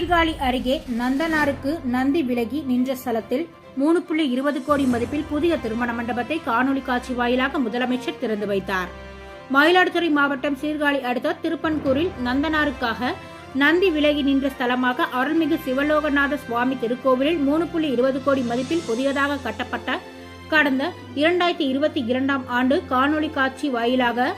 சீர்காழி அருகே நந்தனாருக்கு நந்தி விலகி நின்ற ஸ்தலத்தில் மூணு புள்ளி இருபது கோடி மதிப்பில் புதிய திருமண மண்டபத்தை காணொலி காட்சி வாயிலாக முதலமைச்சர் திறந்து வைத்தார். மயிலாடுதுறை மாவட்டம் சீர்காழி அடுத்த திருப்பன்கூரில் நந்தனாருக்காக நந்தி விலகி நின்ற ஸ்தலமாக அருள்மிகு சிவலோகநாத சுவாமி திருக்கோவிலில் மூணு புள்ளி இருபது கோடி மதிப்பில் புதியதாக கட்டப்பட்ட கடந்த இரண்டாயிரத்தி இருபத்தி இரண்டாம் ஆண்டு காணொலி காட்சி வாயிலாக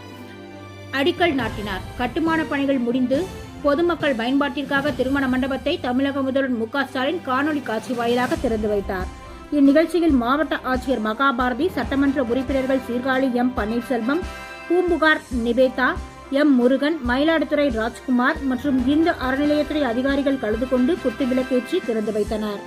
அடிக்கல் நாட்டினார். கட்டுமான பணிகள் முடிந்து பொதுமக்கள் பயன்பாட்டிற்காக திருமண மண்டபத்தை தமிழக முதல்வர் மு ஸ்டாலின் காணொலி காட்சி வாயிலாக திறந்து வைத்தார். இந்நிகழ்ச்சியில் மாவட்ட ஆட்சியர் மகாபாரதி சட்டமன்ற உறுப்பினர்கள் சீர்காழி எம் பன்னீர்செல்வம் பூம்புகார் நிபேதா எம் முருகன் மயிலாடுதுறை ராஜ்குமார் மற்றும் இந்து அறநிலையத்துறை அதிகாரிகள் கலந்து கொண்டு குத்துவிளக்கேற்றி திறந்து வைத்தனர்.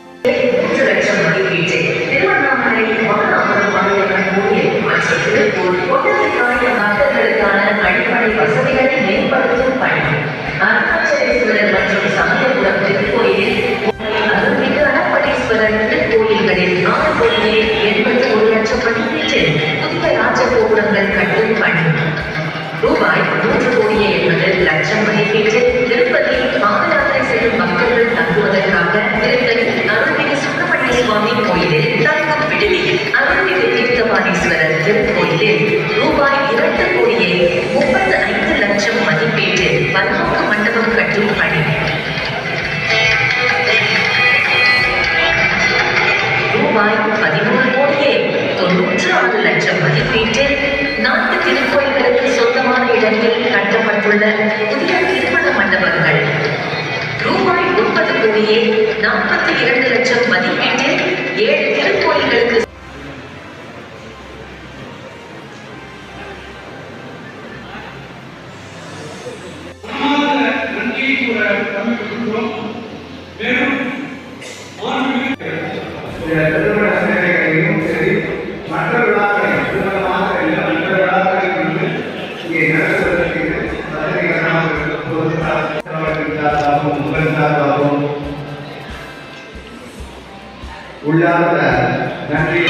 ரூபாய் பதிமூணு கோடியே தொன்னூற்று ஆறு லட்சம் மதிப்பீட்டில் நான்கு திருக்கோயில்களுக்கு சொந்தமான இடங்களில் கட்டப்பட்டுள்ள புதிய திருமண மண்டபங்கள். ரூபாய் முப்பது கோடியே நாற்பத்தி இரண்டு லட்சம் மதிப்பீட்டில் ஏழு திருக்கோயில்களுக்கு மேலும் உள்ளார்ந்த நன்றி